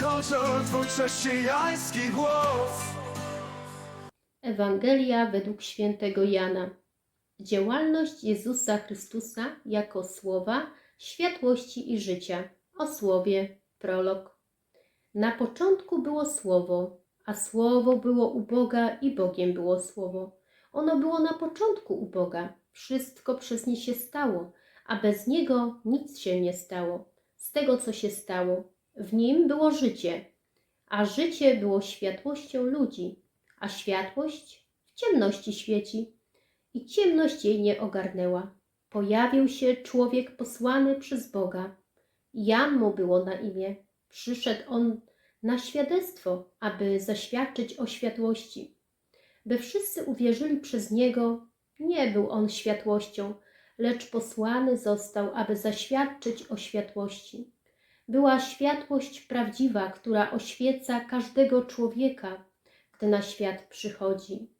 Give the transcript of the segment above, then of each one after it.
kończą twój chrześcijański głos Ewangelia według świętego Jana. Działalność Jezusa Chrystusa jako słowa światłości i życia. O słowie prolog. Na początku było słowo, a słowo było u Boga i Bogiem było słowo. Ono było na początku u Boga. Wszystko przez nie się stało, a bez niego nic się nie stało. Z tego, co się stało, w nim było życie, a życie było światłością ludzi a światłość w ciemności świeci i ciemność jej nie ogarnęła. Pojawił się człowiek posłany przez Boga. Jan mu było na imię. Przyszedł on na świadectwo, aby zaświadczyć o światłości. By wszyscy uwierzyli przez niego, nie był on światłością, lecz posłany został, aby zaświadczyć o światłości. Była światłość prawdziwa, która oświeca każdego człowieka, gdy na świat przychodzi.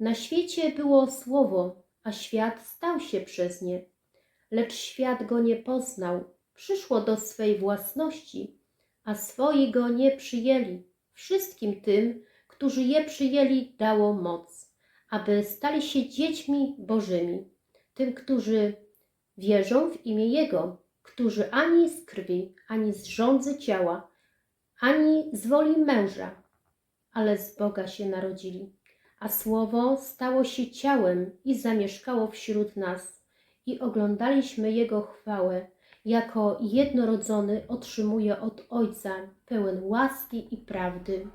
Na świecie było słowo, a świat stał się przez nie, lecz świat go nie poznał. Przyszło do swej własności, a swoi go nie przyjęli. Wszystkim tym, którzy je przyjęli, dało moc, aby stali się dziećmi Bożymi. Tym, którzy wierzą w imię Jego, którzy ani z krwi, ani z rządzy ciała, ani z woli męża, ale z Boga się narodzili. A Słowo stało się ciałem i zamieszkało wśród nas, i oglądaliśmy Jego chwałę, jako jednorodzony otrzymuje od Ojca, pełen łaski i prawdy.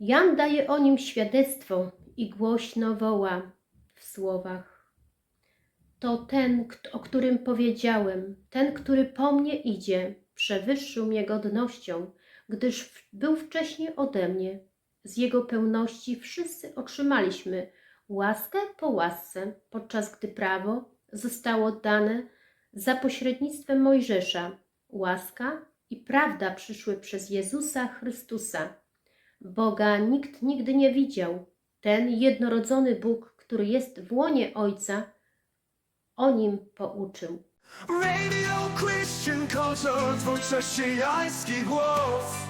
Jan daje o nim świadectwo i głośno woła w słowach. To ten, o którym powiedziałem, ten, który po mnie idzie, przewyższył mnie godnością, gdyż był wcześniej ode mnie. Z jego pełności wszyscy otrzymaliśmy łaskę po łasce, podczas gdy prawo zostało dane za pośrednictwem Mojżesza. Łaska i prawda przyszły przez Jezusa Chrystusa. Boga nikt nigdy nie widział. Ten jednorodzony Bóg, który jest w łonie Ojca, o nim pouczył. Radio Christian chrześcijański głos